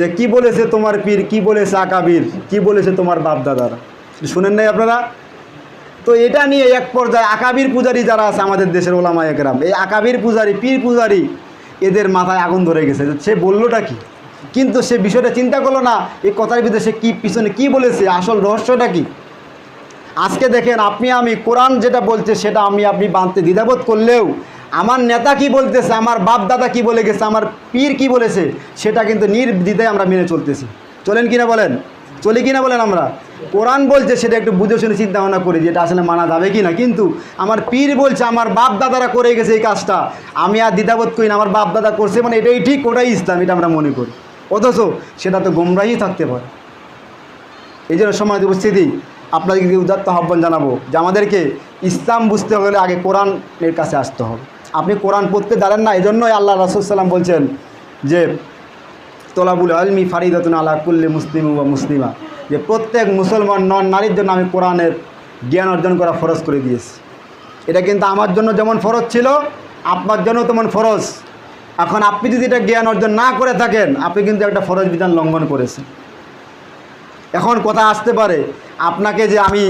যে কি বলেছে তোমার পীর, কি বলেছে আকাবির, কি বলেছে তোমার বাপ দাদারা শুনেন নাই আপনারা? তো এটা নিয়ে এক পর্যায়ে আকাবির পূজারি যারা আছে আমাদের দেশের ওলামা একরাম, এই আকাবির পূজারি, পীর পূজারি, এদের মাথায় আগুন ধরে গেছে। সে বললোটা কি? কিন্তু সে বিষয়টা চিন্তা করল না এই কথার ভিতরে সে কী পিছনে কি বলেছে, আসল রহস্যটা কি? আজকে দেখেন, আপনি আমি কোরআন যেটা বলছে, সেটা আমি আপনি বাঁধতে দ্বিধাবোধ করলেও আমার নেতা কি বলতেছে, আমার বাপ দাদা কি বলে গেছে, আমার পীর কি বলেছে, সেটা কিন্তু নির্দ্বিধায় আমরা মেনে চলতেছি। চলেন কিনা বলেন? চলি কিনা বলেন আমরা? কোরআন বলছে সেটা একটু বুঝে শুনে চিন্তা ভাবনা করি যে এটা আসলে মানা যাবে কি না কিন্তু আমার পীর বলছে, আমার বাপ দাদারা করে গেছে এই কাজটা। আমি আর দ্বিধাবোধ করি না, আমার বাপ দাদা করছে মানে এটাই ঠিক, ওটাই ইসলাম, এটা আমরা মনে করি। অথচ সেটা তো গোমরাহি থাকতে পারে। এই জন্য সময় উপস্থিতি, আপনাদেরকে উদাত্ত আহ্বান জানাব যে আমাদেরকে ইসলাম বুঝতে হলে আগে কোরআনের কাছে আসতে হবে। আপনি কোরআন পড়তে দাঁড়ান না এই জন্যই আল্লাহ রসুলাম বলছেন যে, তোলাবুল আলমি ফারিদাতুন আলা কুল্লি মুসলিম বা মুসলিমা। যে প্রত্যেক মুসলমান নন নারীর জন্য আমি কোরআনের জ্ঞান অর্জন করা ফরজ করে দিয়েছি। এটা কিন্তু আমার জন্য যেমন ফরজ ছিল, আপনার জন্য তেমন ফরজ। এখন আপনি যদি এটা জ্ঞান অর্জন না করে থাকেন, আপনি কিন্তু একটা ফরজ বিধান লঙ্ঘন করেছেন। এখন কথা আসতে পারে, আপনাকে যে আমি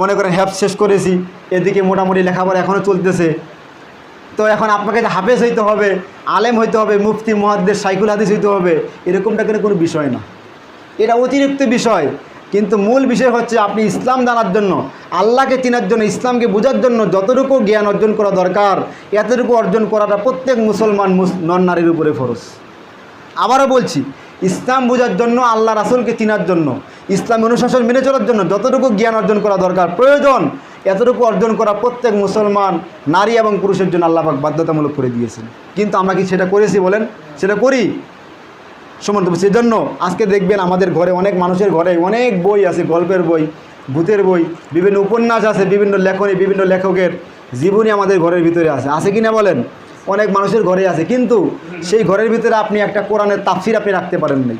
মনে করেন হ্যাপ শেষ করেছি, এদিকে মোটামুটি লেখাপড়া এখনও চলতেছে তো এখন আপনাকে হাফেজ হইতে হবে, আলেম হইতে হবে, মুফতি মহাদ্দের সাইকুল হাদিস হইতে হবে, এরকমটা কিন্তু কোনো বিষয় না। এটা অতিরিক্ত বিষয়, কিন্তু মূল বিষয় হচ্ছে আপনি ইসলাম জানার জন্য, আল্লাহকে চেনার জন্য, ইসলামকে বোঝার জন্য যতটুকু জ্ঞান অর্জন করা দরকার, এতটুকু অর্জন করাটা প্রত্যেক মুসলমান মুস- নন নারীর উপরে ফরজ। আবারও বলছি, ইসলাম বোঝার জন্য, আল্লাহ রাসুলকে চিনার জন্য, ইসলাম অনুশাসন মেনে চলার জন্য যতটুকু জ্ঞান অর্জন করা দরকার, প্রয়োজন এতটুকু অর্জন করা প্রত্যেক মুসলমান নারী এবং পুরুষের জন্য আল্লাপাক বাধ্যতামূলক করে দিয়েছেন। কিন্তু আমরা কি সেটা করেছি বলেন? সেটা করি। সমান সেই জন্য আজকে দেখবেন আমাদের ঘরে অনেক মানুষের ঘরে অনেক বই আছে, গল্পের বই, ভূতের বই, বিভিন্ন উপন্যাস আছে, বিভিন্ন লেখনী, বিভিন্ন লেখকের জীবনী আমাদের ঘরের ভিতরে আছে। আছে কি না বলেন? অনেক মানুষের ঘরে আছে। কিন্তু সেই ঘরের ভিতরে আপনি একটা কোরআনের তাফসির আপনি রাখতে পারেন নাই।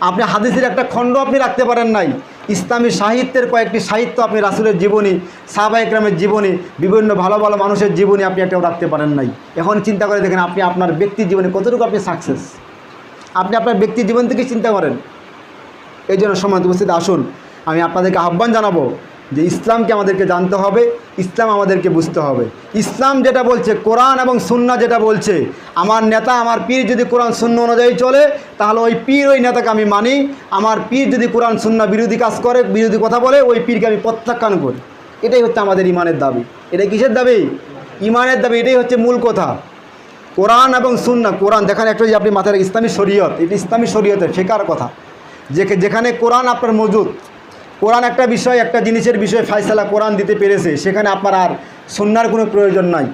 আপনি হাদিসের একটা খণ্ড আপনি রাখতে পারেন নাই। ইসলামী সাহিত্যের কয়েকটি সাহিত্য আপনি রাসুলের জীবনী সাহবা ইকরামের জীবনী, বিভিন্ন ভালো ভালো মানুষের জীবনী আপনি একটাও রাখতে পারেন নাই। এখন চিন্তা করে দেখেন আপনি আপনার ব্যক্তি জীবনে কতটুকু আপনি সাকসেস আপনি আপনার ব্যক্তি জীবন থেকে চিন্তা করেন। এই জন্য সময় উপস্থিত আসুন, আমি আপনাদেরকে আহ্বান জানাব যে ইসলামকে আমাদেরকে জানতে হবে, ইসলাম আমাদেরকে বুঝতে হবে। ইসলাম যেটা বলছে, কোরআন এবং সুন্না যেটা বলছে, আমার নেতা, আমার পীর যদি কোরআন শূন্য অনুযায়ী চলে, তাহলে ওই পীর ওই নেতাকে আমি মানি। আমার পীর যদি কোরআন সুন্না বিরোধী কাজ করে, বিরোধী কথা বলে, ওই পীরকে আমি প্রত্যাখ্যান করি। এটাই হচ্ছে আমাদের ইমানের দাবি। এটা কিসের দাবি? ইমানের দাবি, এটাই হচ্ছে মূল কথা। কোরআন এবং সুন্না কোরআন, দেখেন একটা যে আপনি মাথায় ইসলামী শরীয়ত, এটা ইসলামী শরীয়তের, শেখার কথা। যে যেখানে কোরআন আপনার মজুদ কোরআন একটা বিষয়, একটা জিনিসের বিষয়ে ফায়সালা কোরআন দিতে পেরেছে, সেখানে আপনার আর সন্ন্যার কোনো প্রয়োজন নাই।